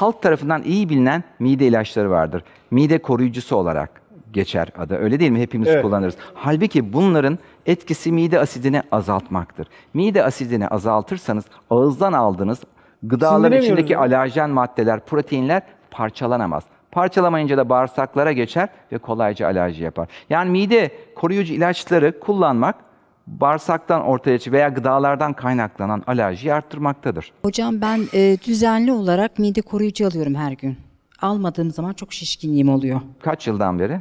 halk tarafından iyi bilinen mide ilaçları vardır. Mide koruyucusu olarak geçer adı. Öyle değil mi? Hepimiz Evet. kullanırız. Halbuki bunların etkisi mide asidini azaltmaktır. Mide asidini azaltırsanız ağızdan aldığınız gıdaların içindeki ya. alerjen maddeler, proteinler parçalanamaz. Parçalamayınca da bağırsaklara geçer ve kolayca alerji yapar. Yani mide koruyucu ilaçları kullanmak bağırsaktan ortaya çıkan veya gıdalardan kaynaklanan alerjiyi arttırmaktadır. Hocam ben e, düzenli olarak mide koruyucu alıyorum her gün. Almadığım zaman çok şişkinliğim oluyor. Kaç yıldan beri?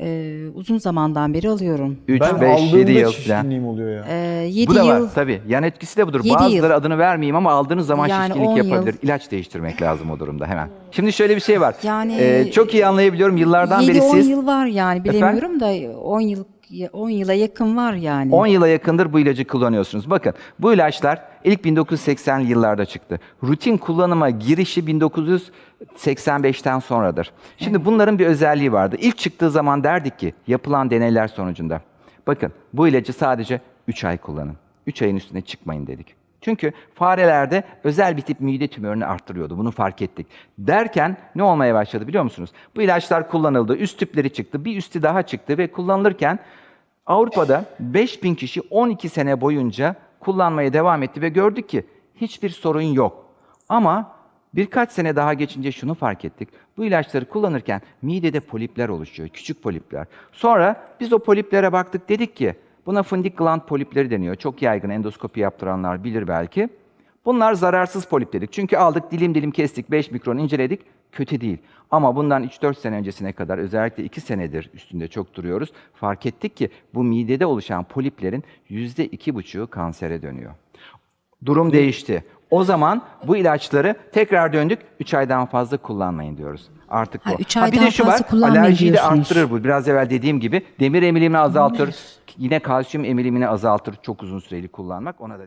E, uzun zamandan beri alıyorum. 3, Ben 5, 7 aldığımda yıl falan. şişkinliğim oluyor ya. E, 7 Bu da yıl var tabii. Yan etkisi de budur. Yedi Bazıları yıl. adını vermeyeyim ama aldığınız zaman Yani şişkinlik on yıl. yapabilir. İlaç değiştirmek lazım o durumda hemen. Şimdi şöyle bir şey var. Yani- Ee, çok iyi anlayabiliyorum. Yıllardan beri 7-10 siz yıl var yani bilemiyorum da 10 yıl 10 yıla yakın var yani. 10 yıla yakındır bu ilacı kullanıyorsunuz. Bakın bu ilaçlar ilk 1980'li yıllarda çıktı. Rutin kullanıma girişi 1985'ten sonradır. Şimdi bunların bir özelliği vardı. İlk çıktığı zaman derdik ki yapılan deneyler sonucunda. Bakın bu ilacı sadece 3 ay kullanın. 3 ayın üstüne çıkmayın dedik. Çünkü farelerde özel bir tip mide tümörünü arttırıyordu. Bunu fark ettik. Derken ne olmaya başladı biliyor musunuz? Bu ilaçlar kullanıldı. Üst tüpleri çıktı. Bir üstü daha çıktı ve kullanılırken Avrupa'da 5000 kişi 12 sene boyunca kullanmaya devam etti ve gördük ki hiçbir sorun yok. Ama birkaç sene daha geçince şunu fark ettik. Bu ilaçları kullanırken midede polipler oluşuyor, küçük polipler. Sonra biz o poliplere baktık dedik ki buna fundik gland polipleri deniyor. Çok yaygın endoskopi yaptıranlar bilir belki. Bunlar zararsız polip dedik. Çünkü aldık dilim dilim kestik, 5 mikron inceledik. Kötü değil. Ama bundan 3-4 sene öncesine kadar özellikle 2 senedir üstünde çok duruyoruz. Fark ettik ki bu midede oluşan poliplerin %2,5'u kansere dönüyor. Durum değişti. O zaman bu ilaçları tekrar döndük. 3 aydan fazla kullanmayın diyoruz. Artık bu. Ha, üç bir de şu var. Alerjiyi de arttırır bu. Biraz evvel dediğim gibi demir emilimini azaltır. Yine kalsiyum emilimini azaltır çok uzun süreli kullanmak. Ona da